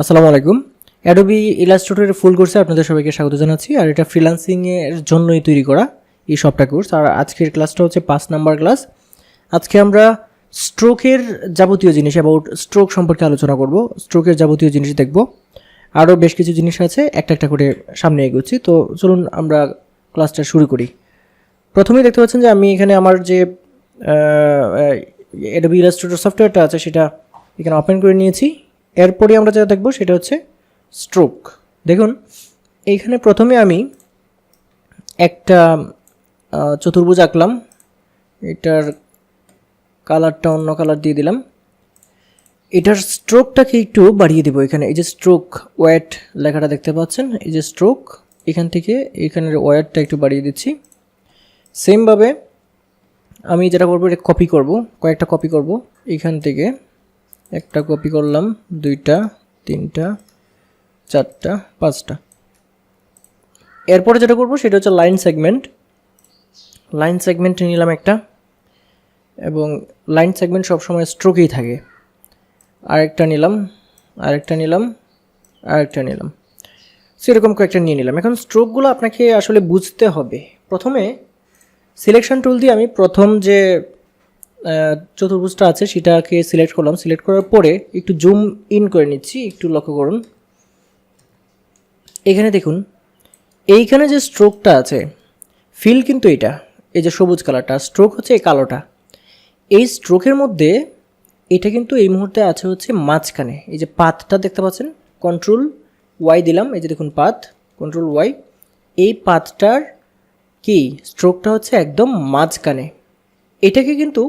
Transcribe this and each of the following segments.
আসসালামু আলাইকুম। অ্যাডোবি ইলাস্ট্রেটরের ফুল কোর্সে আপনাদের সবাইকে স্বাগত জানাচ্ছি। আর এটা ফ্রিলান্সিংয়ের জন্যই তৈরি করা এই সবটা কোর্স আর আজকের ক্লাসটা হচ্ছে পাঁচ নাম্বার ক্লাস আজকে আমরা স্ট্রোকের যাবতীয় জিনিস অ্যাবাউট স্ট্রোক সম্পর্কে আলোচনা করব। স্ট্রোকের যাবতীয় জিনিস দেখব। আরও বেশ কিছু জিনিস আছে, একটা একটা করে সামনে এগোচ্ছি। তো চলুন আমরা ক্লাসটা শুরু করি। প্রথমেই দেখতে পাচ্ছেন যে আমি এখানে আমার যে অ্যাডোবি ইলাস্ট্রেটর সফটওয়্যারটা আছে, সেটা এখানে ওপেন করে নিয়েছি। এরপরে আমরা যেটা দেখব সেটা হচ্ছে স্ট্রোক দেখুন, এইখানে প্রথমে আমি একটা চতুর্ভুজ আঁকলাম। এটার কালারটা অন্য কালার দিয়ে দিলাম। এটার স্ট্রোকটাকে একটু বাড়িয়ে দেবো এখানে। এই যে স্ট্রোক ওয়েট লেখাটা দেখতে পাচ্ছেন? এই যে স্ট্রোক এখান থেকে এখানের ওয়েটটা একটু বাড়িয়ে দিচ্ছি। সেমভাবে আমি যেটা করব, এটা কপি করব, কয়েকটা কপি করব এখান থেকে। একটা কপি করলাম, দুইটা, তিনটা, চারটা, পাঁচটা। এরপরে যেটা করব সেটা হচ্ছে লাইন সেগমেন্ট লাইন সেগমেন্ট নিলাম একটা, এবং লাইন সেগমেন্ট সবসময় স্ট্রোকেই থাকে। আরেকটা নিলাম আরেকটা নিলাম আরেকটা নিলাম। সেরকম কয়েকটা নিয়ে নিলাম। এখন স্ট্রোকগুলো আপনাকে আসলে বুঝতে হবে। প্রথমে সিলেকশন টুল দিয়ে আমি প্রথম যে চতুর্ভুজটা আছে, সেটাকে সিলেক্ট করলাম। সিলেক্ট করার পরে একটু জুম ইন করে নিচ্ছি, একটু লক্ষ্য করুন। এখানে দেখুন, এইখানে যে স্ট্রোকটা আছে ফিল কিন্তু এটা, এই যে সবুজ কালারটা স্ট্রোক হচ্ছে এই কালোটা। এই স্ট্রোকের মধ্যে এটা কিন্তু এই মুহূর্তে আছে হচ্ছে মাঝখানে, এই যে পাতটা দেখতে পাচ্ছেন কন্ট্রোল ওয়াই দিলাম, এই যে দেখুন পাত কন্ট্রোল ওয়াই এই পাতটার কি স্ট্রোকটা হচ্ছে একদম মাঝখানে। এটাকে কিন্তু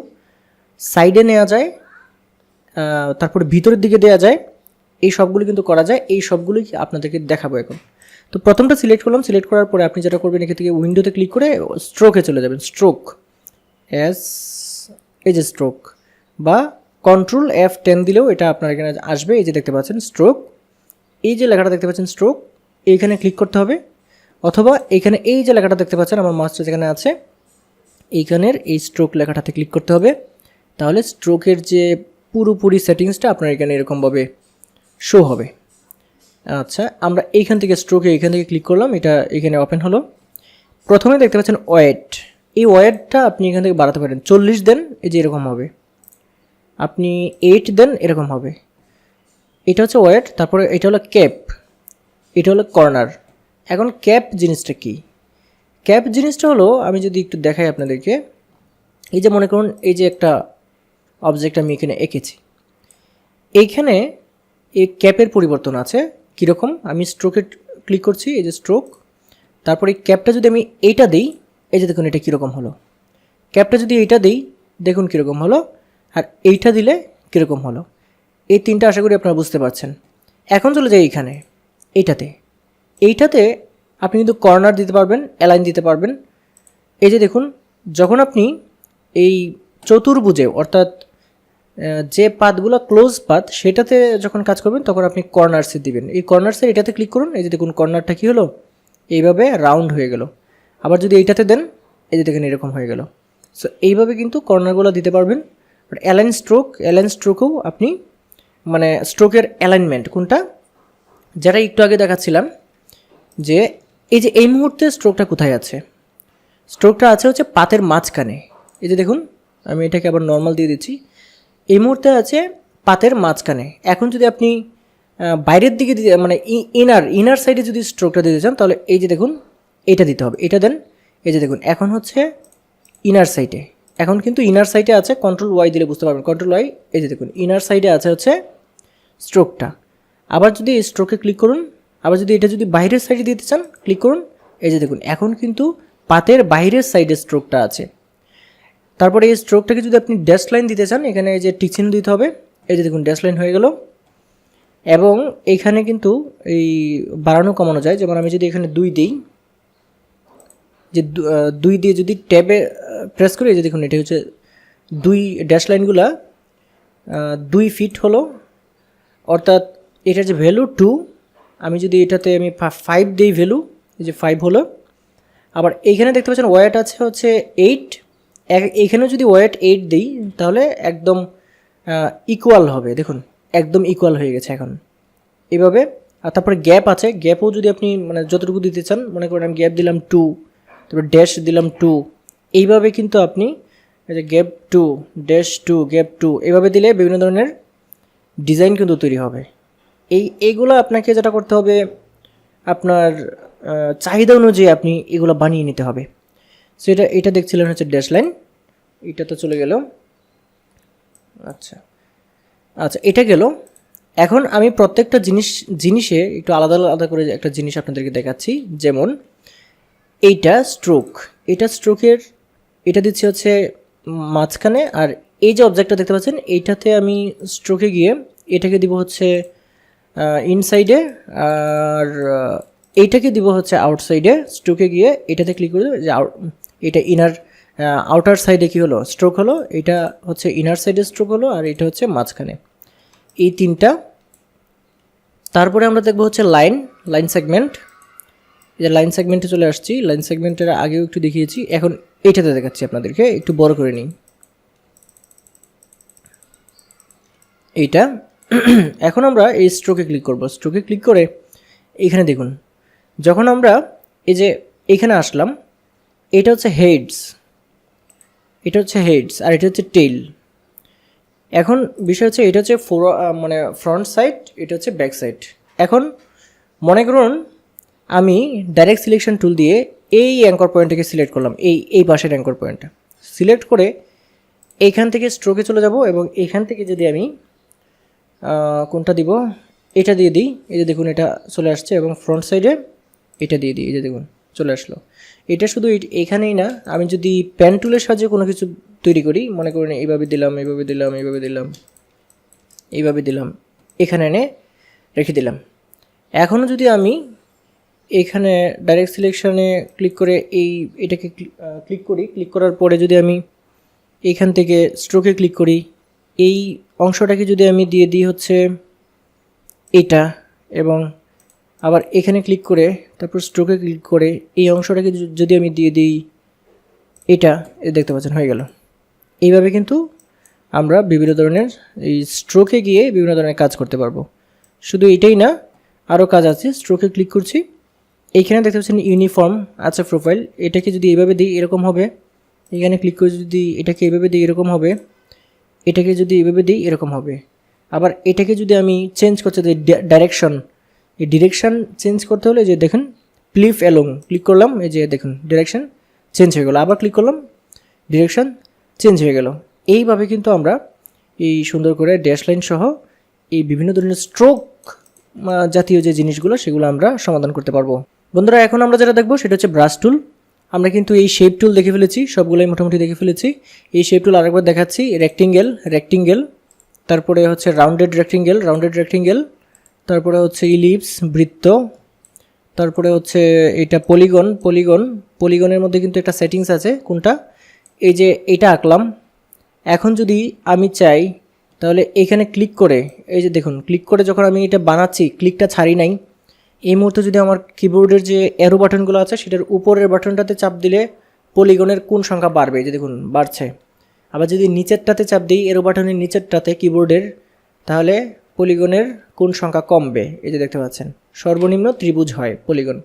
সাইডে নেওয়া যায় তারপরে ভিতরের দিকে দেওয়া যায়। এই সবগুলো কিন্তু করা যায়। এই সবগুলোই আপনাদেরকে দেখাবো এখন। তো প্রথমটা সিলেক্ট করলাম। সিলেক্ট করার পরে আপনি যেটা করবেন, এখান থেকে উইন্ডোতে ক্লিক করে স্ট্রোকে চলে যাবেন। স্ট্রোক এস এই যে স্ট্রোক বা কন্ট্রোল এফ টেন দিলেও এটা আপনার এখানে আসবে। এই যে দেখতে পাচ্ছেন স্ট্রোক এই যে লেখাটা দেখতে পাচ্ছেন স্ট্রোক এইখানে ক্লিক করতে হবে। অথবা এইখানে এই যে লেখাটা দেখতে পাচ্ছেন, আমার মাস্টার যেখানে আছে, এইখানের এই স্ট্রোক লেখাটাতে ক্লিক করতে হবে। তাহলে স্ট্রোকের যে পুরোপুরি সেটিংসটা আপনার এখানে এরকমভাবে শো হবে। আচ্ছা আমরা এইখান থেকে স্ট্রোকে এইখান থেকে ক্লিক করলাম, এটা এখানে ওপেন হলো। প্রথমে দেখতে পাচ্ছেন ওয়েট এই ওয়েটটা আপনি এখান থেকে বাড়াতে পারেন। চল্লিশ দেন, এই যে এরকম হবে। আপনি এইট দেন, এরকম হবে। এটা হচ্ছে ওয়েট তারপরে এটা হলো ক্যাপ এটা হলো কর্নার এখন ক্যাপ জিনিসটা কি? ক্যাপ জিনিসটা হলো, আমি যদি একটু দেখাই আপনাদেরকে, এই যে মনে করুন, এই যে একটা অবজেক্ট আমি এখানে এঁকেছি। এইখানে এই ক্যাপের পরিবর্তন আছে, কীরকম? আমি স্ট্রোকে ক্লিক করছি, এই যে স্ট্রোক তারপরে ক্যাপটা যদি আমি এইটা দিই, এই যে দেখুন এটা কীরকম হলো। ক্যাপটা যদি এইটা দিই, দেখুন কীরকম হলো, আর এইটা দিলে কীরকম হলো। এই তিনটা আশা করি আপনারা বুঝতে পারছেন। এখন চলে যাই এইখানে এইটাতে। এইটাতে আপনি কিন্তু কর্নার দিতে পারবেন অ্যালাইন দিতে পারবেন। এই যে দেখুন, যখন আপনি এই চতুর্ভুজে, অর্থাৎ যে পাতগুলো ক্লোজ পাত সেটাতে যখন কাজ করবেন, তখন আপনি কর্নার্সে দিবেন। এই কর্নার্সে এটাতে ক্লিক করুন, এই যে দেখুন কর্নারটা কী হলো? এইভাবে রাউন্ড হয়ে গেল। আবার যদি এইটাতে দেন, এই যে দেখেন এরকম হয়ে গেল। সো এইভাবে কিন্তু কর্নারগুলো দিতে পারবেন। বাট অ্যালাইন স্ট্রোক অ্যালাইন স্ট্রোকেও আপনি মানে স্ট্রোকের অ্যালাইনমেন্ট কোনটা? যেটা একটু আগে দেখাচ্ছিলাম যে, এই যে এই মুহূর্তে স্ট্রোকটা কোথায় আছে? স্ট্রোকটা আছে হচ্ছে পাতের মাঝখানে। এই যে দেখুন, আমি এটাকে আবার নর্মাল দিয়ে দিচ্ছি। এই মুহূর্তে আছে পাতের মাঝখানে। এখন যদি আপনি বাইরের দিকে দিতে মানে ইনার ইনার সাইডে যদি স্ট্রোকটা দিতে চান, তাহলে এই যে দেখুন, এটা দিতে হবে। এটা দেন, এই যে দেখুন, এখন হচ্ছে ইনার সাইডে এখন কিন্তু ইনার সাইডে আছে কন্ট্রোল ওয়াই দিলে বুঝতে পারবেন। কন্ট্রোল ওয়াই এই যে দেখুন ইনার সাইডে আছে হচ্ছে স্ট্রোকটা আবার যদি এই স্ট্রোকে ক্লিক করুন, আবার যদি এটা যদি বাইরের সাইডে দিতে চান ক্লিক করুন। এই যে দেখুন, এখন কিন্তু পাতের বাইরের সাইডে স্ট্রোকটা আছে। তারপরে এই স্ট্রোকটাকে যদি আপনি ড্যাশ লাইন দিতে চান, এখানে যে টিচিন দিতে হবে, এই যে দেখুন ড্যাশ লাইন হয়ে গেল। এবং এখানে কিন্তু এই বাড়ানো কমানো যায়, যেমন আমি যদি এখানে দুই দিই, যে দুই দিয়ে যদি ট্যাবে প্রেস করি, এই যে দেখুন, এটা হচ্ছে দুই ড্যাশ লাইনগুলা দুই ফিট হলো। অর্থাৎ এটার যে ভ্যালু টু আমি যদি এটাতে আমি ফাইভ দিই ভ্যালু এই যে ফাইভ হলো। আবার এইখানে দেখতে পাচ্ছেন ওয়েট আছে হচ্ছে এইট এইখানেও যদি ওয়েট এইট দিই, তাহলে একদম ইকুয়াল হবে। দেখুন, একদম ইকুয়াল হয়ে গেছে এখন। এইভাবে আর তারপরে গ্যাপ আছে। গ্যাপও যদি আপনি মানে যতটুকু দিতে চান, মনে করেন আমি গ্যাপ দিলাম টু তারপর ড্যাশ দিলাম টু এইভাবে কিন্তু আপনি যে gap two dash two gap two এভাবে দিলে বিভিন্ন ধরনের ডিজাইন কিন্তু তৈরি হবে। এই এইগুলো আপনাকে যেটা করতে হবে, আপনার চাহিদা অনুযায়ী আপনি এগুলো বানিয়ে নিতে হবে। সো এটা এটা দেখছিলেন হচ্ছে ড্যাশ লাইন এটা তো চলে গেল। আচ্ছা। আচ্ছা এটা গেল। এখন আমি প্রত্যেকটা জিনিস, জিনিসে একটু আলাদা আলাদা করে একটা জিনিস আপনাদেরকে দেখাচ্ছি। যেমন, এইটা স্ট্রোক এটা স্ট্রোকের এটা দিচ্ছি হচ্ছে মাঝখানে। আর এই যে অবজেক্টটা দেখতে পাচ্ছেন, এইটাতে আমি স্ট্রোকে গিয়ে এটাকে দিব হচ্ছে ইনসাইডে আর এইটাকে দিব হচ্ছে আউটসাইডে স্ট্রোকে গিয়ে এটাতে ক্লিক করে দেবে যে আউট এটা ইনার আউটার সাইডে কি হলো? স্ট্রোক হলো, এটা হচ্ছে ইনার সাইডে স্ট্রোক হলো, আর এটা হচ্ছে মাঝখানে। এই তিনটা, তারপরে আমরা দেখব হচ্ছে লাইন লাইন সেগমেন্ট এই যে লাইন সেগমেন্টে চলে আসছি লাইন সেগমেন্টের আগেও একটু দেখিয়েছি, এখন এইটাতে দেখাচ্ছি আপনাদেরকে, একটু বড় করে নিই। এইটা, এখন আমরা এই স্ট্রোকে ক্লিক করব। স্ট্রোকে ক্লিক করে, এইখানে দেখুন, যখন আমরা এই যে এখানে আসলাম এটা হচ্ছে হেডস। এটা হচ্ছে হেডস আর এটা হচ্ছে টেল এখন বিষয় হচ্ছে এটা হচ্ছে ফোর মানে ফ্রন্ট সাইড, এটা হচ্ছে ব্যাক সাইড। এখন মনে করুন আমি ডাইরেক্ট সিলেকশন টুল দিয়ে এই অ্যাঙ্কর পয়েন্টটাকে সিলেক্ট করলাম, এই এই পাশের অ্যাঙ্কর পয়েন্টটা। সিলেক্ট করে এইখান থেকে স্ট্রোকে চলে যাব এবং এখান থেকে যদি আমি কোনটা দিব? এটা দিয়ে দিই, এই যে দেখুন এটা চলে আসছে এবং ফ্রন্ট সাইডে এটা দিয়ে দিই, এই যে দেখুন চলে আসলো। এটা শুধু এইখানেই না, আমি যদি প্যান টুলের সাহায্যে কোনো কিছু তৈরি করি, মনে করেন এইভাবে দিলাম এইভাবে দিলাম এইভাবে দিলাম এইভাবে দিলাম, এখানে এনে রেখে দিলাম। এখনও যদি আমি এখানে ডাইরেক্ট সিলেকশনে ক্লিক করে এই এটাকে ক্লিক করি ক্লিক করার পরে যদি আমি এইখান থেকে স্ট্রোকে ক্লিক করি, এই অংশটাকে যদি আমি দিয়ে দিই হচ্ছে এটা এবং আবার এখানে ক্লিক করে, তারপর স্ট্রোকে ক্লিক করে, এই অংশটাকে যদি আমি দিয়ে দিই, এটা দেখতে পাচ্ছেন, হয়ে গেল। এইভাবে কিন্তু আমরা বিভিন্ন ধরনের এই স্ট্রোকে গিয়ে বিভিন্ন ধরনের কাজ করতে পারব। শুধু এটাই না আরও কাজ আছে স্ট্রোকে ক্লিক করছি। এইখানে দেখতে পাচ্ছেন ইউনিফর্ম আছে প্রোফাইল এটাকে যদি এইভাবে দিই, এরকম হবে। এখানে ক্লিক করে যদি এটাকে এইভাবে দিই, এরকম হবে। এটাকে যদি এইভাবে দিই, এরকম হবে। আবার এটাকে যদি আমি চেঞ্জ করতে দিই ডাইরেকশন এই ডিরেকশন চেঞ্জ করতে হলে যে দেখুন প্লিফ অ্যালং ক্লিক করলাম, এই যে দেখুন ডিরেকশন চেঞ্জ হয়ে গেল। আবার ক্লিক করলাম ডিরেকশন চেঞ্জ হয়ে গেল। এইভাবে কিন্তু আমরা এই সুন্দর করে ড্যাশ লাইন সহ এই বিভিন্ন ধরনের স্ট্রোক জাতীয় যে জিনিসগুলো, সেগুলো আমরা সমাধান করতে পারব। বন্ধুরা, এখন আমরা যেটা দেখব, সেটা হচ্ছে ব্রাশ টুল আমরা কিন্তু এই শেপ টুল দেখে ফেলেছি, সবগুলোই মোটামুটি দেখে ফেলেছি। এই শেপ টুল আরেকবার দেখাচ্ছি রেক্টিঙ্গেল রেক্টিঙ্গেল তারপরে হচ্ছে রাউন্ডেড রেক্টিঙ্গেল রাউন্ডেড রেক্টিঙ্গেল তারপরে হচ্ছে ইলিপস বৃত্ত, তারপরে হচ্ছে এটা পলিগন পলিগন পলিগনের মধ্যে কিন্তু একটা সেটিংস আছে, কোনটা? এই যে এটা আঁকলাম। এখন যদি আমি চাই, তাহলে এখানে ক্লিক করে, এই যে দেখুন ক্লিক করে যখন আমি এটা বানাচ্ছি ক্লিকটা ছাড়ি নাই, এই মুহূর্তে যদি আমার কিবোর্ডের যে অ্যারো বাটনগুলো আছে, সেটার উপরের বাটনটাতে চাপ দিলে পলিগনের কোন সংখ্যা বাড়বে? যে দেখুন, বাড়ছে। আবার যদি নিচেরটাতে চাপ দিই এরো বাটনের নিচেরটাতে কিবোর্ডের তাহলে পলিগনের কোন সংখ্যা কমবে। এই যে দেখতে পাচ্ছেন, সর্বনিম্ন ত্রিভুজ হয় পলিগন।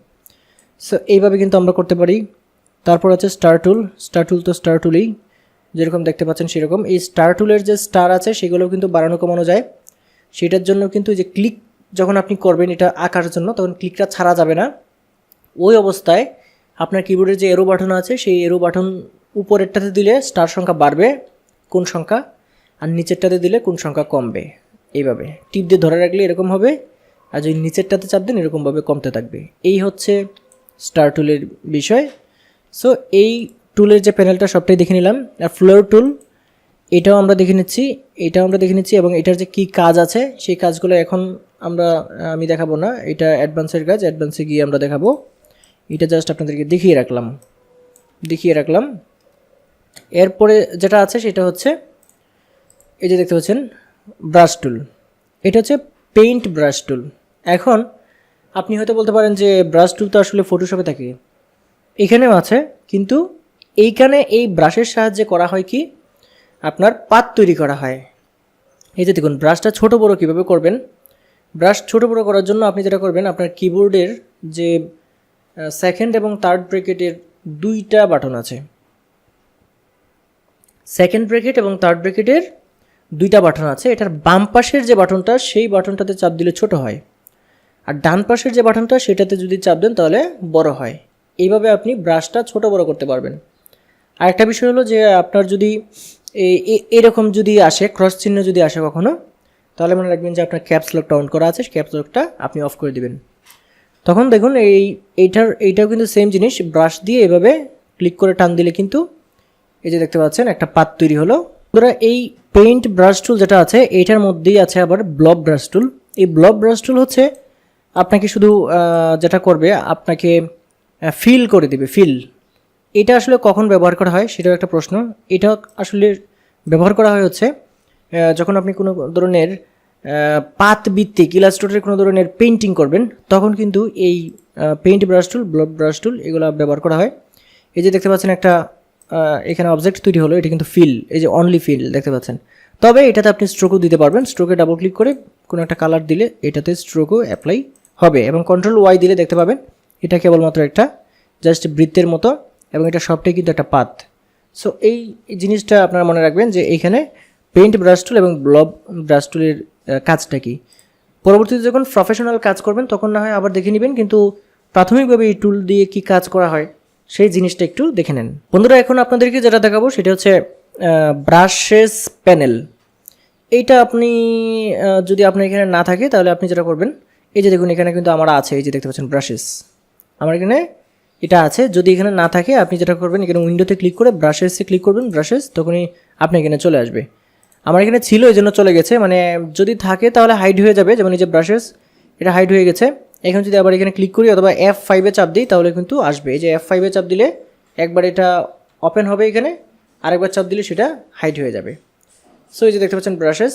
সো এইভাবে কিন্তু আমরা করতে পারি। তারপর আছে স্টার টুল স্টার টুল তো স্টার টুলই যেরকম দেখতে পাচ্ছেন সেরকম। এই স্টার টুলের যে স্টার আছে, সেগুলোও কিন্তু বাড়ানো কমানো যায়। সেটার জন্য কিন্তু যে ক্লিক যখন আপনি করবেন এটা আঁকার জন্য, তখন ক্লিকটা ছাড়া যাবে না। ওই অবস্থায় আপনার কিবোর্ডের যে এরো বাটন আছে, সেই এরো বাটন উপরেরটাতে দিলে স্টার সংখ্যা বাড়বে কোন সংখ্যা। আর নিচেরটাতে দিলে কোন সংখ্যা কমবে। এইভাবে। টিপ দিয়ে ধরে রাখলে এরকম হবে, আর যদি নিচেরটাতে চাপ দেন, এরকমভাবে কমতে থাকবে। এই হচ্ছে স্টার টুলের বিষয়। সো এই টুলের যে প্যানেলটা সবটাই দেখে নিলাম। আর ফ্লোর টুল এটাও আমরা দেখে নিচ্ছি, এটাও আমরা দেখে নিচ্ছি, এবং এটার যে কী কাজ আছে, সেই কাজগুলো এখন আমরা আমি দেখাবো না। এটা অ্যাডভান্সের কাজ অ্যাডভান্সে গিয়ে আমরা দেখাবো। এটা জাস্ট আপনাদেরকে দেখিয়ে রাখলাম। দেখিয়ে রাখলাম। এরপরে যেটা আছে, সেটা হচ্ছে, এই যে দেখতে পাচ্ছেন ব্রাশ টুল এটা হচ্ছে পেইন্ট ব্রাশ টুল এখন আপনি হয়তো বলতে পারেন যে ব্রাশ টুল তো আসলে ফটোশপে থাকে। এখানেও আছে, কিন্তু এইখানে এই ব্রাশের সাহায্যে করা হয় কি? আপনার পাত তৈরি করা হয়। এই যে দেখুন ব্রাশটা ছোট বড় কীভাবে করবেন? ব্রাশ ছোট বড় করার জন্য আপনি যেটা করবেন, আপনার কিবোর্ডের যে সেকেন্ড এবং থার্ড ব্রেকেটের দুইটা বাটন আছে। সেকেন্ড ব্রেকেট এবং থার্ড ব্রেকেটের দুইটা বাটন আছে, এটার বাম পাশের যে বাটনটা, সেই বাটনটাতে চাপ দিলে ছোট হয়। আর ডান পাশের যে বাটনটা, সেটাতে যদি চাপ দেন তাহলে বড় হয়। এইভাবে আপনি ব্রাশটা ছোট বড় করতে পারবেন। আর একটা বিষয় হলো যে আপনার যদি এরকম যদি আসে, ক্রস চিহ্ন যদি আসে কখনো, তাহলে মনে রাখবেন যে আপনার ক্যাপস লকটা অন করা আছে, ক্যাপস লকটা আপনি অফ করে দিবেন। তখন দেখুন এই, এইটার, এইটাও কিন্তু সেম জিনিস, ব্রাশ দিয়ে এভাবে ক্লিক করে টান দিলে কিন্তু এই যে দেখতে পাচ্ছেন, একটা পাত তৈরি হলো। বন্ধুরা, এই পেইন্ট ব্রাশ টুল যেটা আছে, এইটার মধ্যেই আছে আবার ব্লব ব্রাশ টুল এই ব্লব ব্রাশ টুল হচ্ছে, আপনাকে শুধু যেটা করবে, আপনাকে ফিল করে দিবে ফিল এটা আসলে কখন ব্যবহার করা হয় সেটাও একটা প্রশ্ন। এটা আসলে ব্যবহার করা হয় হচ্ছে যখন আপনি কোনো ধরনের পাত ভিত্তিক ইলাস্ট্রেটের কোনো ধরনের পেন্টিং করবেন, তখন কিন্তু এই paint brush tool blob brush tool এগুলো ব্যবহার করা হয়। এই যে দেখতে পাচ্ছেন একটা এখানে অবজেক্ট তৈরি হলো, এটা কিন্তু ফিল এই যে অনলি ফিল দেখতে পাচ্ছেন। তবে এটাতে আপনি স্ট্রোকও দিতে পারবেন। স্ট্রোকে ডাবল ক্লিক করে কোনো একটা কালার দিলে এটাতে স্ট্রোকও অ্যাপ্লাই হবে এবং কন্ট্রোল ওয়াই দিলে দেখতে পাবেন, এটা কেবলমাত্র একটা জাস্ট বৃত্তের মতো এবং এটা সবটাই কিন্তু একটা পাত। সো এই জিনিসটা আপনারা মনে রাখবেন যে এইখানে পেইন্ট ব্রাশ টুল এবং ব্লব ব্রাশ টুলের কাজটা কি? পরবর্তীতে যখন প্রফেশনাল কাজ করবেন, তখন না হয় আবার দেখে নেবেন, কিন্তু প্রাথমিকভাবে এই টুল দিয়ে কি কাজ করা হয়? সেই জিনিসটা একটু দেখে নেন। বন্ধুরা, এখন আপনাদেরকে যেটা দেখাবো সেটা হচ্ছে ব্রাশেস প্যানেল এইটা আপনি যদি আপনার এখানে না থাকে, তাহলে আপনি যেটা করবেন, এই যে দেখুন, এখানে কিন্তু আমার আছে, এই যে দেখতে পাচ্ছেন ব্রাশেস আমার এখানে এটা আছে, যদি এখানে না থাকে, আপনি যেটা করবেন, এখানে উইন্ডোতে ক্লিক করে ব্রাশেসে ক্লিক করবেন ব্রাশেস তখনই আপনি এখানে চলে আসবে। আমার এখানে ছিল এই জন্য চলে গেছে মানে যদি থাকে, তাহলে হাইড হয়ে যাবে, যেমন এই যে ব্রাশেস এটা হাইড হয়ে গেছে। এখন যদি আবার এখানে ক্লিক করি অথবা এফ ফাইভে চাপ দিই, তাহলে কিন্তু আসবে। এই যে এফ ফাইভে চাপ দিলে একবার এটা ওপেন হবে এখানে, আরেকবার চাপ দিলে সেটা হাইড হয়ে যাবে। সো এই যে দেখতে পাচ্ছেন ব্রাশেস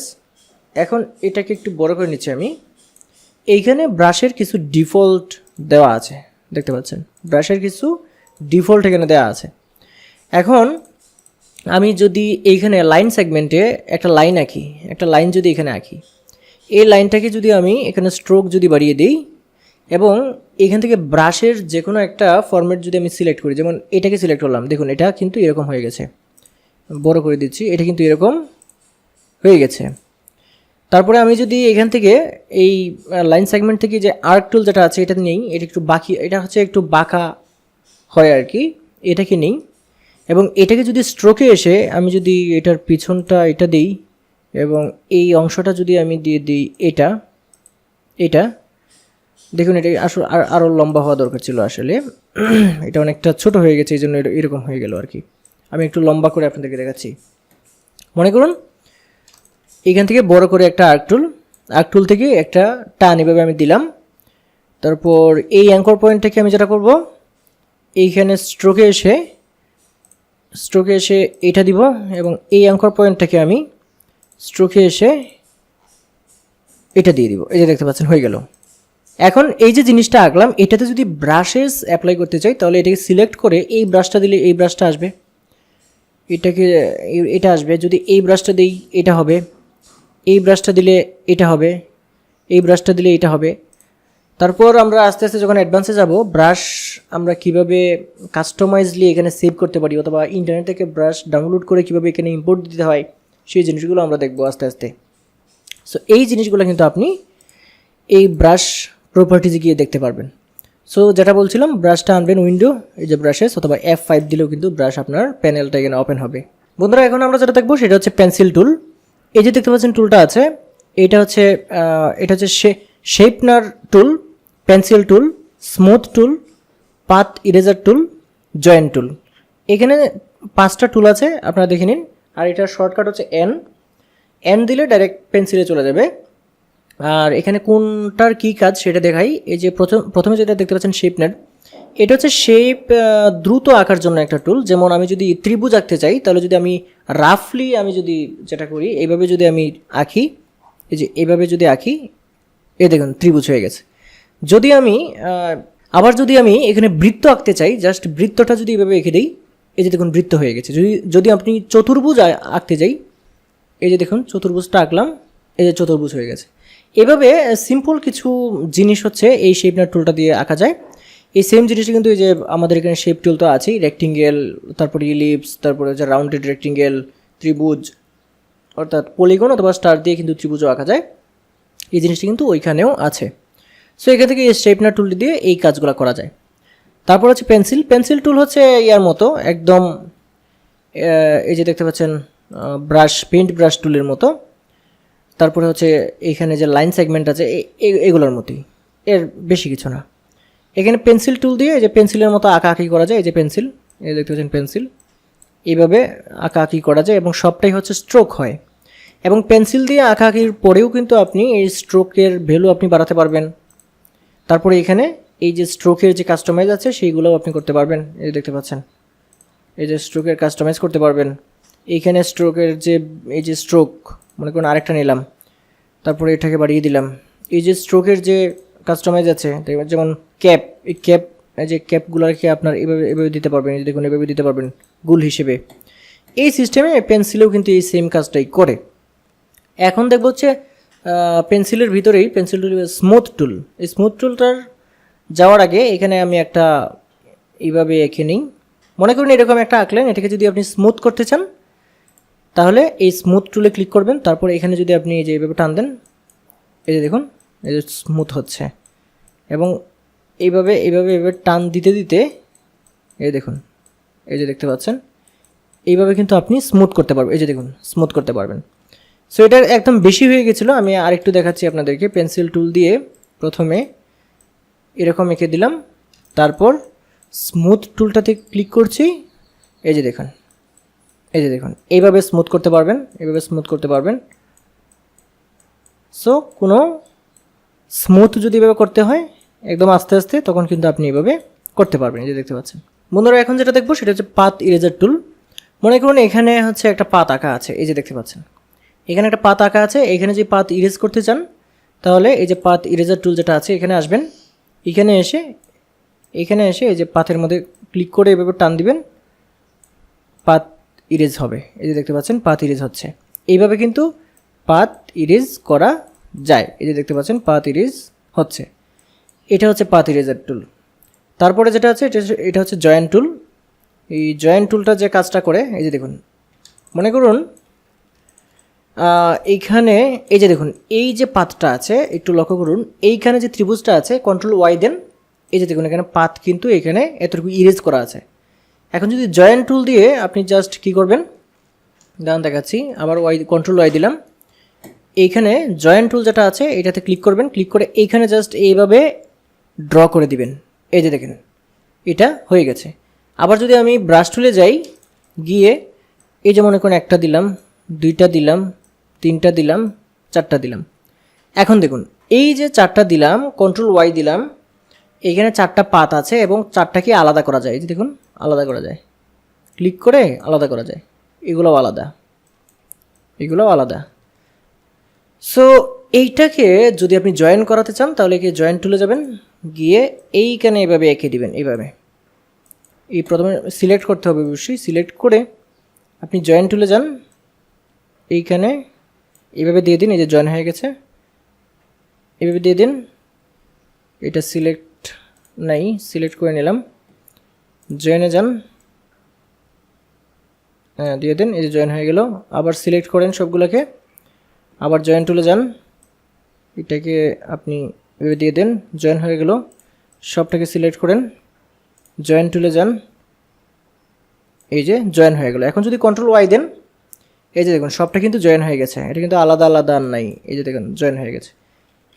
এখন এটাকে একটু বড় করে নিচ্ছি আমি। এইখানে ব্রাশের কিছু ডিফল্ট দেওয়া আছে, দেখতে পাচ্ছেন? ব্রাশের কিছু ডিফল্ট এখানে দেওয়া আছে। এখন আমি যদি এইখানে লাইন সেগমেন্টে একটা লাইন আঁকি, একটা লাইন যদি এখানে আঁকি, এই লাইনটাকে যদি আমি এখানে স্ট্রোক যদি বাড়িয়ে দিই এবং এখান থেকে ব্রাশের যে কোনো একটা ফরম্যাট যদি আমি সিলেক্ট করি, যেমন এটাকে সিলেক্ট করলাম, দেখুন, এটা কিন্তু এরকম হয়ে গেছে। বড় করে দিচ্ছি, এটা কিন্তু এরকম হয়ে গেছে। তারপরে আমি যদি এখান থেকে এই লাইন সেগমেন্ট থেকে যে আর্ক টুল যেটা আছে, এটা নেই, এটা একটু বাকি, এটা হচ্ছে একটু বাঁকা হয় আর কি, এটাকে নেই। এবং এটাকে যদি স্ট্রোকে এসে আমি যদি এটার পিছনটা এটা দিই, এবং এই অংশটা যদি আমি দিয়ে দিই এটা এটা দেখুন, এটা আসলে আর আরও লম্বা হওয়া দরকার ছিল আসলে। এটা অনেকটা ছোট হয়ে গেছে, এই জন্য এরকম হয়ে গেল আর কি আমি একটু লম্বা করে আপনাদেরকে দেখাচ্ছি। মনে করুন, এখান থেকে বড় করে একটা আর্ক টুল আর্ক টুল থেকে একটা টান এভাবে আমি দিলাম। তারপর এই অ্যাঙ্কর পয়েন্টটাকে আমি যেটা করব, এইখানে স্ট্রোকে এসে স্ট্রোকে এসে এটা দিব এবং এই অ্যাঙ্কর পয়েন্টটাকে আমি স্ট্রোকে এসে এটা দিয়ে দিব। এই যে দেখতে পাচ্ছেন, হয়ে গেল। এখন এই যে জিনিসটা আঁকলাম, এটাতে যদি ব্রাশেস অ্যাপ্লাই করতে চাই, তাহলে এটাকে সিলেক্ট করে এই ব্রাশটা দিলে এই ব্রাশটা আসবে। এটাকে, এটা আসবে, যদি এই ব্রাশটা দিই, এটা হবে। এই ব্রাশটা দিলে এটা হবে। এই ব্রাশটা দিলে এটা হবে। তারপর আমরা আস্তে আস্তে যখন অ্যাডভান্সে যাব ব্রাশ আমরা কীভাবে কাস্টমাইজলি এখানে সেভ করতে পারি, অথবা ইন্টারনেট থেকে ব্রাশ ডাউনলোড করে কীভাবে এখানে ইম্পোর্ট দিতে হয়, সেই জিনিসগুলো আমরা দেখব আস্তে আস্তে। সো এই জিনিসগুলো কিন্তু আপনি এই ব্রাশ প্রপার্টিজে গিয়ে দেখতে পারবেন। সো যেটা বলছিলাম ব্রাশটা আনবেন উইন্ডো এই যে ব্রাশেস অথবা এফ ফাইভ দিলেও কিন্তু ব্রাশ আপনার প্যানেলটা এখানে ওপেন হবে। বন্ধুরা, এখন আমরা যেটা দেখব, সেটা হচ্ছে পেন্সিল টুল এই যে দেখতে পাচ্ছেন টুলটা আছে, এটা হচ্ছে এটা হচ্ছে শেপনার টুল পেন্সিল টুল স্মুথ টুল পাত ইরেজার টুল জয়েন্ট টুল এখানে পাঁচটা টুল আছে, আপনারা দেখে নিন। আর এটার শর্টকাট হচ্ছে এন এন দিলে ডাইরেক্ট পেন্সিলে চলে যাবে। আর এখানে কোনটার কি কাজ সেটা দেখাই। এই যে প্রথম, প্রথমে যেটা দেখতে পাচ্ছেন শেপ নেট এটা হচ্ছে শেপ দ্রুত আঁকার জন্য একটা টুল যেমন আমি যদি ত্রিভুজ আঁকতে চাই, তাহলে যদি আমি রাফলি আমি যদি যেটা করি, এইভাবে যদি আমি আঁকি, এই যে এইভাবে যদি আঁকি, এই দেখুন ত্রিভুজ হয়ে গেছে। যদি আমি আবার যদি আমি এখানে বৃত্ত আঁকতে চাই জাস্ট বৃত্তটা যদি এভাবে এঁকে দিই, এই যে দেখুন বৃত্ত হয়ে গেছে। যদি যদি আপনি চতুর্ভুজ আঁকতে যাই এই যে দেখুন চতুর্ভুজটা আঁকলাম, এই যে চতুর্ভুজ হয়ে গেছে। এভাবে সিম্পল কিছু জিনিস হচ্ছে এই শেপনার টুলটা দিয়ে আঁকা যায়। এই সেম জিনিসটা কিন্তু এই যে আমাদের এখানে শেপ টুল তো আছেই রেক্টিঙ্গেল তারপরে ইলিপস তারপরে হচ্ছে রাউন্ডেড রেক্টিঙ্গেল ত্রিভুজ, অর্থাৎ পলিগন অথবা স্টার দিয়ে কিন্তু ত্রিভুজও আঁকা যায়। এই জিনিসটা কিন্তু ওইখানেও আছে। সো এখান থেকে এই স্টেপনার টুলটি দিয়ে এই কাজগুলো করা যায়। তারপর হচ্ছে পেন্সিল পেন্সিল টুল হচ্ছে ইয়ার মতো, একদম এই যে দেখতে পাচ্ছেন ব্রাশ পেইন্ট ব্রাশ টুলের মতো। তারপরে হচ্ছে এইখানে যে লাইন সেগমেন্ট আছে এগুলোর মতোই। এর বেশি কিছু না। এখানে পেন্সিল টুল দিয়ে এই যে পেন্সিলের মতো আঁকা আঁকি করা যায়, এই যে পেন্সিল এই দেখতে পাচ্ছেন পেন্সিল এইভাবে আঁকা আঁকি করা যায় এবং সবটাই হচ্ছে স্ট্রোক হয়। এবং পেন্সিল দিয়ে আঁকা আঁকির পরেও কিন্তু আপনি এই স্ট্রোকের ভ্যালু আপনি বাড়াতে পারবেন। তারপরে এখানে এই যে স্ট্রোকের যে কাস্টমাইজ আছে, সেইগুলোও আপনি করতে পারবেন। এই দেখতে পাচ্ছেন। এই যে স্ট্রোকের কাস্টমাইজ করতে পারবেন। এইখানে স্ট্রোকের যে, এই যে স্ট্রোক মনে করুন আরেকটা নিলাম, তারপরে এটাকে বাড়িয়ে দিলাম। এই যে স্ট্রোকের যে কাস্টমাইজ আছে যেমন ক্যাপ এই ক্যাপ এই যে ক্যাপগুলোকে আপনার এভাবে এভাবে দিতে পারবেন দেখুন, এভাবে দিতে পারবেন গুল হিসেবে। এই সিস্টেমে পেন্সিলেও কিন্তু এই সেম কাজটাই করে। এখন দেখব হচ্ছে পেন্সিলের ভিতরেই পেন্সিল টুল স্মুথ টুল এই স্মুথ টুলটার যাওয়ার আগে এখানে আমি একটা, এইভাবে এঁকে নিই। মনে করুন এরকম একটা আঁকলেন, এটাকে যদি আপনি স্মুথ করতে চান তাহলে এই স্মুথ টুলে ক্লিক করবেন, তারপর এখানে যদি আপনি এই যে এইভাবে টান দেন, এই যে দেখুন, এই যে স্মুথ হচ্ছে। এবং এইভাবে এইভাবে এইভাবে টান দিতে দিতে, এই দেখুন, এই যে দেখতে পাচ্ছেন, এইভাবে কিন্তু আপনি স্মুথ করতে পারবেন, এই যে দেখুন স্মুথ করতে পারবেন। সো এটা একদম বেশি হয়ে গেছিল, আমি আরেকটু দেখাচ্ছি আপনাদেরকে পেন্সিল টুল দিয়ে প্রথমে এরকম এঁকে দিলাম, তারপর স্মুথ টুলটাতে ক্লিক করছি, এই যে দেখুন এই যে দেখুন, এইভাবে স্মুথ করতে পারবেন, এইভাবে স্মুথ করতে পারবেন। সো কোনো স্মুথ যদি এভাবে করতে হয়, একদম আস্তে আস্তে, তখন কিন্তু আপনি এভাবে করতে পারবেন, এই যে দেখতে পাচ্ছেন। বন্ধুরা, এখন যেটা দেখব, সেটা হচ্ছে পাত ইরেজার টুল মনে করুন, এখানে হচ্ছে একটা পাত আঁকা আছে, এই যে দেখতে পাচ্ছেন। এখানে একটা পাত আঁকা আছে, এখানে যে পাত ইরেজ করতে চান, তাহলে এই যে পাত ইরেজার টুল যেটা আছে, এখানে আসবেন। এখানে এসে এখানে এসে এই যে পাথের মধ্যে ক্লিক করে এভাবে টান দিবেন। পাত ইরেজ হবে। এই যে দেখতে পাচ্ছেন পাত ইরেজ হচ্ছে। এইভাবে কিন্তু পাত ইরেজ করা যায়। এই যে দেখতে পাচ্ছেন পাত ইরেজ হচ্ছে। এটা হচ্ছে পাত ইরেজার টুল তারপরে যেটা আছে, এটা এটা হচ্ছে জয়েন্ট টুল এই জয়েন্ট টুলটা যে কাজটা করে, এই যে দেখুন, মনে করুন এইখানে এই যে দেখুন, এই যে পাতটা আছে, একটু লক্ষ্য করুন, এইখানে যে ত্রিভুজটা আছে কন্ট্রোল ওয়াই দেন এই যে দেখুন, এখানে পাত কিন্তু এখানে এতটুকু ইরেজ করা আছে। এখন যদি জয়েন্ট টুল দিয়ে আপনি জাস্ট কি করবেন? দাঁড়ান, দেখাচ্ছি। আবার ওয়াই কন্ট্রোল ওয়াই দিলাম। এইখানে জয়েন্ট টুল যেটা আছে, এটাতে ক্লিক করবেন। ক্লিক করে এইখানে জাস্ট এইভাবে ড্র করে দিবেন। এই যে দেখেন, এটা হয়ে গেছে। আবার যদি আমি ব্রাশ টুলে যাই, গিয়ে এই যে মনে করেন একটা দিলাম, দুইটা দিলাম, তিনটা দিলাম, চারটা দিলাম। এখন দেখুন, এই যে চারটা দিলাম কন্ট্রোল ওয়াই দিলাম এখানে চারটা পাত আছে এবং চারটাকে আলাদা করা যায়? এই যে দেখুন, আলাদা করা যায়। ক্লিক করে আলাদা করা যায়। এগুলোও আলাদা। এগুলোও আলাদা। সো এইটাকে যদি আপনি জয়েন করাতে চান, তাহলে কি জয়েন টুলে যাবেন। গিয়ে এইখানে এভাবে এঁকে দিবেন এইভাবে এই প্রথমে সিলেক্ট করতে হবে অবশ্যই। সিলেক্ট করে আপনি জয়েন টুলে যান। এইখানে এইভাবে দিয়ে দিন, এই যে জয়েন হয়ে গেছে। এভাবে দিয়ে দিন। এটা সিলেক্ট নাই সিলেক্ট করে নিলাম। জয়েনে যান। হ্যাঁ দিয়ে দিন, এই যে জয়েন হয়ে গেল। আবার সিলেক্ট করেন সবগুলোকে। আবার জয়েন টুলে যান। এটাকে আপনি এভাবে দিয়ে দেন জয়েন হয়ে গেল। সবটাকে সিলেক্ট করেন। জয়েন টুলে যান। এই যে জয়েন হয়ে গেল। এখন যদি কন্ট্রোল ওয়াই দেন, এই যে দেখুন, সবটা কিন্তু জয়েন হয়ে গেছে। এটা কিন্তু আলাদা আলাদা আর নাই। এই যে দেখুন জয়েন হয়ে গেছে।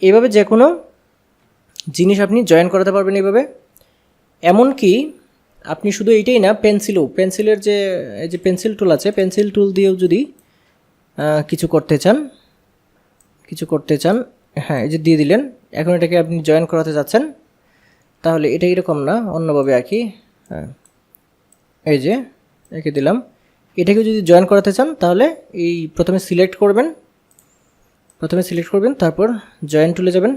এইভাবে যে কোনো জিনিস আপনি জয়েন করাতে পারবেন এইভাবে। এমনকি আপনি শুধু এইটাই না, পেন্সিলও, পেন্সিলের যে, এই যে পেন্সিল টুল আছে, পেন্সিল টুল দিয়েও যদি কিছু করতে চান, কিছু করতে চান হ্যাঁ এই যে দিয়ে দিলেন, এখন এটাকে আপনি জয়েন করাতে যাচ্ছেন, তাহলে এটা এরকম না, অন্যভাবে আঁকি হ্যাঁ এই যে, এঁকে দিলাম। এটাকে যদি জয়েন করাতে চান, তাহলে এই প্রথমে সিলেক্ট করবেন, প্রথমে সিলেক্ট করবেন, তারপর জয়েন টুলে যাবেন।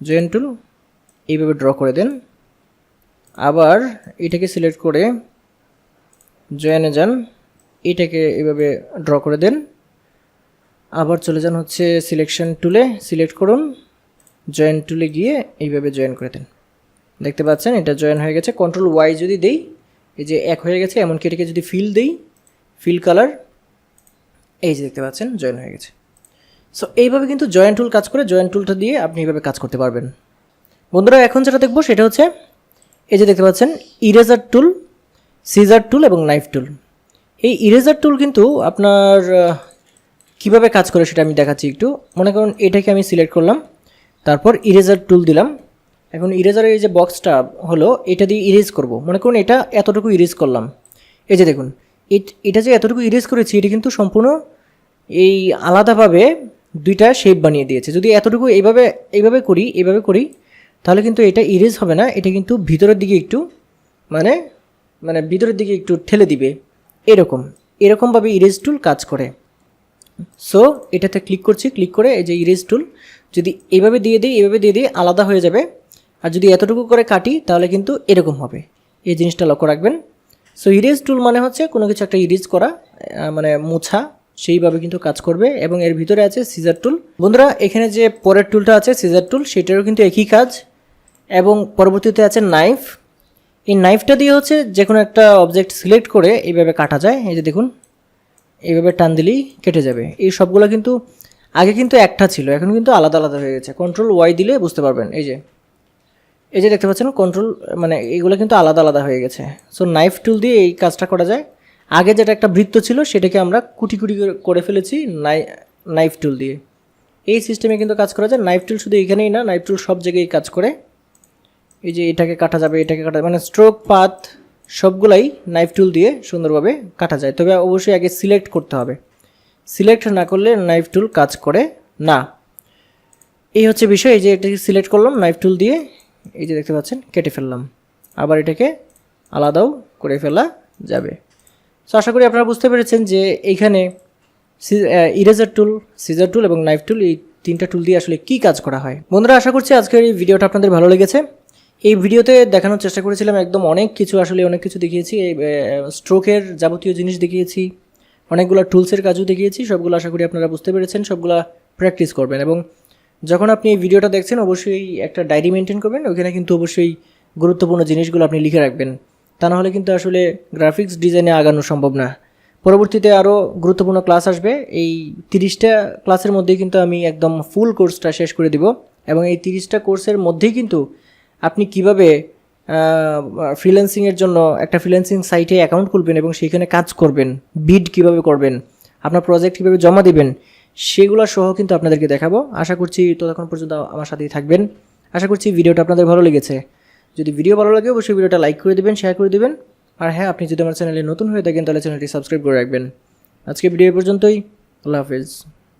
জয়েন টুল এইভাবে ড্র করে দেন। আবার এটাকে সিলেক্ট করে জয়েনে যান, এটাকে এভাবে ড্র করে দেন। আবার চলে যান হচ্ছে সিলেকশন টুলে সিলেক্ট করুন জয়েন টুলে গিয়ে এইভাবে জয়েন করে দেন। দেখতে পাচ্ছেন, এটা জয়েন হয়ে গেছে। কন্ট্রোল ওয়াই যদি দেই, এই যে এক হয়ে গেছে, এমনকি এটাকে যদি ফিল দেই, ফিল কালার, এই যে দেখতে পাচ্ছেন, জয়েন হয়ে গেছে। সো এইভাবে কিন্তু জয়েন্ট টুল কাজ করে জয়েন্ট টুলটা দিয়ে আপনি এইভাবে কাজ করতে পারবেন। বন্ধুরা, এখন যেটা দেখব সেটা হচ্ছে, এই যে দেখতে পাচ্ছেন ইরেজার টুল সিজার টুল এবং নাইফ টুল এই ইরেজার টুল কিন্তু আপনার কীভাবে কাজ করে সেটা আমি দেখাচ্ছি একটু। মনে করুন, এটাকে আমি সিলেক্ট করলাম, তারপর ইরেজার টুল দিলাম। এখন ইরেজারের এই যে বক্সটা হলো, এটা দিয়ে ইরেজ করব। মনে করুন, এটা এতটুকু ইরেজ করলাম। এই যে দেখুন, এটা যে এতটুকু ইরেজ করেছি, এটা কিন্তু সম্পূর্ণ এই আলাদাভাবে দুইটা শেপ বানিয়ে দিয়েছে। যদি এতটুকু এইভাবে এইভাবে করি এইভাবে করি, তাহলে কিন্তু এটা ইরেজ হবে না, এটা কিন্তু ভিতরের দিকে একটু মানে মানে ভিতরের দিকে একটু ঠেলে দিবে। এরকম, এরকমভাবে ইরেজ টুল কাজ করে। সো এটাতে ক্লিক করছি ক্লিক করে এই যে ইরেজ টুল যদি এইভাবে দিয়ে দিই, এইভাবে দিয়ে দিই, আলাদা হয়ে যাবে। আর যদি এতটুকু করে কাটি, তাহলে কিন্তু এরকম হবে। এই জিনিসটা লক্ষ্য রাখবেন। সো ইরেজ টুল মানে হচ্ছে কোনো কিছু একটা ইরেজ করা মানে মোছা সেইভাবে কিন্তু কাজ করবে এবং এর ভিতরে আছে সিজার টুল বন্ধুরা, এখানে যে পরের টুলটা আছে সিজার টুল সেটারও কিন্তু একই কাজ। এবং পরবর্তীতে আছে নাইফ এই নাইফটা দিয়ে হচ্ছে যে কোনো একটা অবজেক্ট সিলেক্ট করে এইভাবে কাটা যায়। এই যে দেখুন, এইভাবে টান দিলেই কেটে যাবে। এই সবগুলো কিন্তু আগে কিন্তু একটা ছিল, এখন কিন্তু আলাদা আলাদা হয়ে গেছে। কন্ট্রোল ওয়াই দিলে বুঝতে পারবেন, এই যে। এই যে দেখতে পাচ্ছেন কন্ট্রোল মানে এগুলো কিন্তু আলাদা আলাদা হয়ে গেছে। সো নাইফ টুল দিয়ে এই কাজটা করা যায়। আগে যেটা একটা বৃত্ত ছিল, সেটাকে আমরা কুটি কুটি করে ফেলেছি নাই নাইফ টুল দিয়ে। এই সিস্টেমে কিন্তু কাজ করা যায়। নাইফ টুল শুধু এখানেই না নাইফ টুল সব জায়গায় কাজ করে। এই যে এটাকে কাটা যাবে, এটাকে কাটা মানে স্ট্রোক পাত সবগুলাই নাইফ টুল দিয়ে সুন্দরভাবে কাটা যায়। তবে অবশ্যই আগে সিলেক্ট করতে হবে। সিলেক্ট না করলে নাইফ টুল কাজ করে না। এই হচ্ছে বিষয়, এই যে এটাকে সিলেক্ট করলাম নাইফ টুল দিয়ে, এই যে দেখতে পাচ্ছেন, কেটে ফেললাম। আবার এটাকে আলাদাও করে ফেলা যাবে। সো আশা করি আপনারা বুঝতে পেরেছেন যে এইখানে ইরেজার টুল সিজার টুল এবং নাইফ টুল এই তিনটা টুল দিয়ে আসলে কী কাজ করা হয়। বন্ধুরা, আশা করছি আজকের এই ভিডিওটা আপনাদের ভালো লেগেছে। এই ভিডিওতে দেখানোর চেষ্টা করেছিলাম একদম অনেক কিছু, আসলে অনেক কিছু দেখিয়েছি, এই স্ট্রোকের যাবতীয় জিনিস দেখিয়েছি, অনেকগুলো টুলসের কাজও দেখিয়েছি, সবগুলো আশা করি আপনারা বুঝতে পেরেছেন, সবগুলো প্র্যাকটিস করবেন এবং যখন আপনি এই ভিডিওটা দেখছেন, অবশ্যই একটা ডায়েরি মেনটেন করবেন, ওখানে কিন্তু অবশ্যই গুরুত্বপূর্ণ জিনিসগুলো আপনি লিখে রাখবেন। তা নাহলে কিন্তু আসলে গ্রাফিক্স ডিজাইনে আগানো সম্ভব না। পরবর্তীতে আরও গুরুত্বপূর্ণ ক্লাস আসবে। এই তিরিশটা ক্লাসের মধ্যেই কিন্তু আমি একদম ফুল কোর্সটা শেষ করে দিব এবং এই তিরিশটা কোর্সের মধ্যেই কিন্তু আপনি কীভাবে ফ্রিল্যান্সিংয়ের জন্য একটা ফ্রিল্যান্সিং সাইটে অ্যাকাউন্ট খুলবেন এবং সেখানে কাজ করবেন বিড কীভাবে করবেন, আপনার প্রজেক্ট কীভাবে জমা দিবেন, সেগুলো সহ কিন্তু আপনাদেরকে দেখাবো। আশা করছি ততক্ষণ পর্যন্ত আমার সাথেই থাকবেন। আশা করছি ভিডিওটা আপনাদের ভালো লেগেছে। যদি ভিডিও ভালো লাগে, অবশ্যই ভিডিওটা লাইক করে দেবেন শেয়ার করে দেবেন। আর হ্যাঁ আপনি যদি আমার চ্যানেলে নতুন হয়ে থাকেন, তাহলে চ্যানেলটি সাবস্ক্রাইব করে রাখবেন। আজকে ভিডিও পর্যন্তই। আল্লাহ হাফেজ।